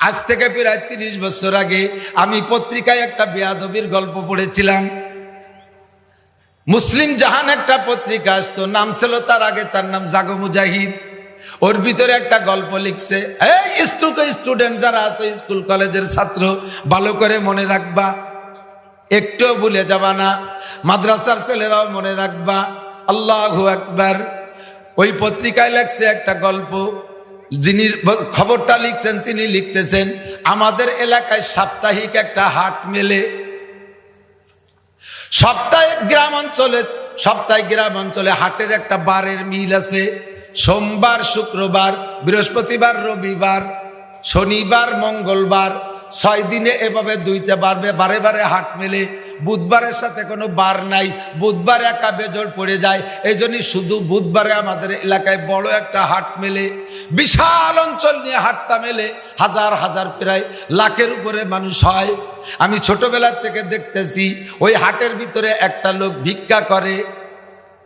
আজ থেকে প্রায় তিরিশ বছর আগে আমি পত্রিকায় একটা বেয়াদবির গল্প পড়েছিলাম। মুসলিম জাহান একটা পত্রিকা আসতো, নাম ছিল তার আগে তার নাম জাগো মুজাহিদ। ওর ভিতরে একটা গল্প লিখছে, এই স্টুডেন্ট যারা আছে স্কুল কলেজের ছাত্র, ভালো করে মনে রাখবা। একটুও ভুলে যাবা না, মাদ্রাসার ছেলেরাও মনে রাখবা। আল্লাহু আকবার। ওই পত্রিকায় লেখছে একটা গল্প যিনি খবরটা লিখছেন, তিনি লিখতেছেন, আমাদের এলাকায় সাপ্তাহিক একটা হাট মেলে। সপ্তাহে গ্রাম অঞ্চলে সপ্তাহে গ্রাম অঞ্চলে হাটের একটা বারের মিল আছে। সোমবার, শুক্রবার, বৃহস্পতিবার, রবিবার, শনিবার, মঙ্গলবার, ছয় দিনে এভাবে দুইটা বারবে, বারে বারে হাট মেলে। বুধবারের সাথে কোনো বার নাই। বুধবার একা বেজর পড়ে যায়। এই শুধু বুধবারে আমাদের এলাকায় বড় একটা হাট মেলে। বিশাল অঞ্চল নিয়ে হাটটা মেলে। হাজার হাজার প্রায় লাখের উপরে মানুষ হয়। আমি ছোটবেলার থেকে দেখতেছি, ওই হাটের ভিতরে একটা লোক ভিক্ষা করে।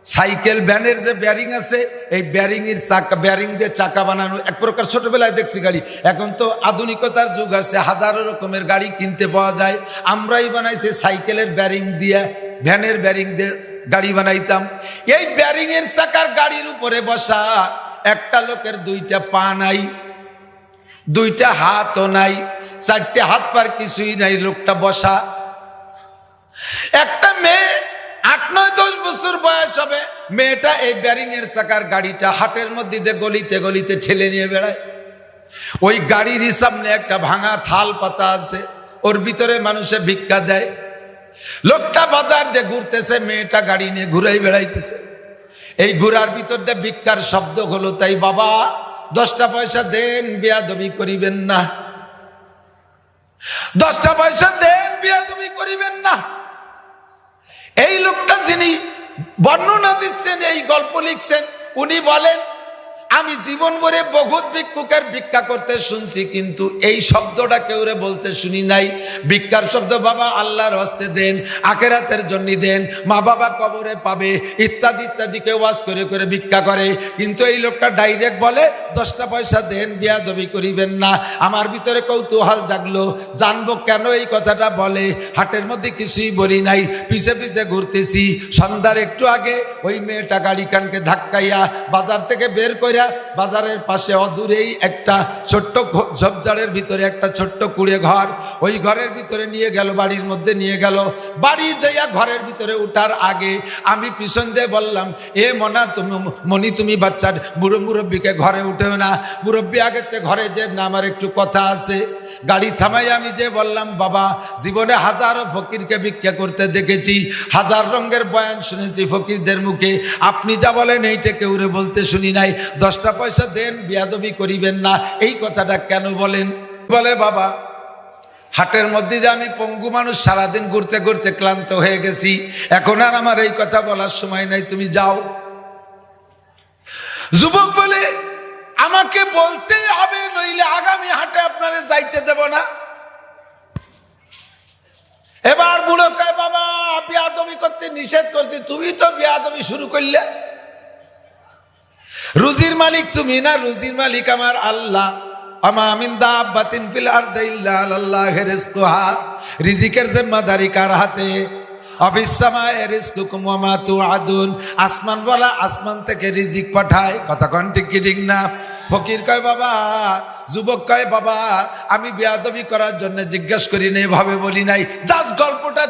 সাইকেল ভ্যানের যে ব্যারিং আছে, এই ব্যারিং এর চাকা ব্যারিং দিয়ে চাকা বানানো এক প্রকার ছোটবেলায় দেখছি গাড়ি। এখন তো আধুনিকতার যুগ আছে, হাজারো রকমের গাড়ি কিনতে পাওয়া যায়। আমরাই বানাইছি সাইকেলের ব্যারিং দিয়ে, ভ্যানের ব্যারিং দিয়ে গাড়ি বানাইতাম। এই ব্যারিং এর চাকার গাড়ির উপরে বসা একটা লোকের দুইটা পা নাই, দুইটা হাতও নাই, চারটে হাত পার কিছুই নাই, লোকটা বসা। বছর বয়স হবে, মেয়েটা এই ব্যারিং এর চাকার গাড়িটা হাটের মধ্যে দিয়ে গলিতে গলিতে ঠেলে নিয়ে বেড়ায়। ওই গাড়ির সামনে একটা ভাঙা থাল পাতা আছে, ওর ভিতরে মানুষে ভিক্ষা দেয়। লোকটা বাজার দিয়ে ঘুরতেছে, মেয়েটা গাড়ি নিয়ে ঘুরাই বেড়াইতেছে। এই ঘুরার ভিতর দিয়ে ভিক্ষার শব্দ হলো, তাই বাবা, দশটা পয়সা দেন, বেয়াদবি করিবেন না। দশটা পয়সা দেন বেয়াদবি করিবেন না এই লোকটা যিনি বর্ণনা দিচ্ছেন এই গল্প লিখছেন উনি বলেন আমি জীবন ভরে বহুত ভিক্ষুকের ভিক্ষা করতে শুনছি, কিন্তু এই শব্দটা কেউরে বলতে শুনি নাই। ভিক্ষার শব্দ বাবা আল্লাহর হস্তে দেন, আখেরাতের জন্য দেন, মা বাবা কবরে পাবে, ইত্যাদি ইত্যাদি কেউ ওয়াজ করে করে ভিক্ষা করে। কিন্তু এই লোকটা ডাইরেক্ট বলে, দশটা পয়সা দেন বিয়া দবি করিবেন না। আমার ভিতরে কৌতূহল জাগলো। জানব কেন এই কথাটা বলে? হাটের মধ্যে কিছুই বলি নাই, পিছে পিছে ঘুরতেছি। সন্ধ্যার একটু আগে ওই মেয়েটা গাড়ি কানকে ধাক্কাইয়া বাজার থেকে বের কইরা বাজারের পাশে অদূরেই একটা ছোট্ট ঝোপঝাড়ের ভিতরে একটা ছোট্ট কুড়ে ঘর। ওই ঘরের ভিতরে নিয়ে গেল, বাড়ির মধ্যে নিয়ে গেল। বাড়ি যাইয়া ঘরের ভিতরে উঠার আগে আমি পিছন দিয়ে বললাম, এ মনা, তুমি মনি তুমি বাচ্চার বুড়ো মুরব্বীকে ঘরে উঠেও না। মুরব্বী আগের থেকে ঘরে যে না, আমার একটু কথা আছে। গাড়ি থামাই আমি যে বললাম, বাবা, জীবনে হাজারো ফকিরকে ভিক্ষা করতে দেখেছি। হাজার রঙের বয়ান শুনেছি ফকিরদের মুখে। আপনি যা বলেন, এইটা কেউরে বলতে শুনি নাই। দশটা পয়সা দেন, বিয়াদবি করিবেন না। এই কথাটা কেন বলেন? বলে, বাবা, হাটের মধ্যে যে আমি পঙ্গু মানুষ, সারাদিন ঘুরতে ঘুরতে ক্লান্ত হয়ে গেছি। এখন আর আমার এই কথা বলার সময় নাই, তুমি যাও। যুবক বলে, আমাকে বলতেই হবে, নইলে আগামী হাটে আপনারে যাইতে দেব না। এবার বুড়ো কয়, বাবা, বিয়াদবি করতে নিষেধ করছে, তুমি তো বিয়াদবি শুরু করলে। রুজির মালিক তুমি না, রুজির মালিক আমার আল্লাহ। রিজিকের আসমান বলা আসমান থেকে রিজিক পাঠায়। কথা কোন ঠিক ঠিক না? ফকির কয়, বাবা, যুবক কয়, বাবা, আমি বেয়াদবি করার জন্য জিজ্ঞেস করি না, এভাবে বলি নাই। জাস্ট গল্পটা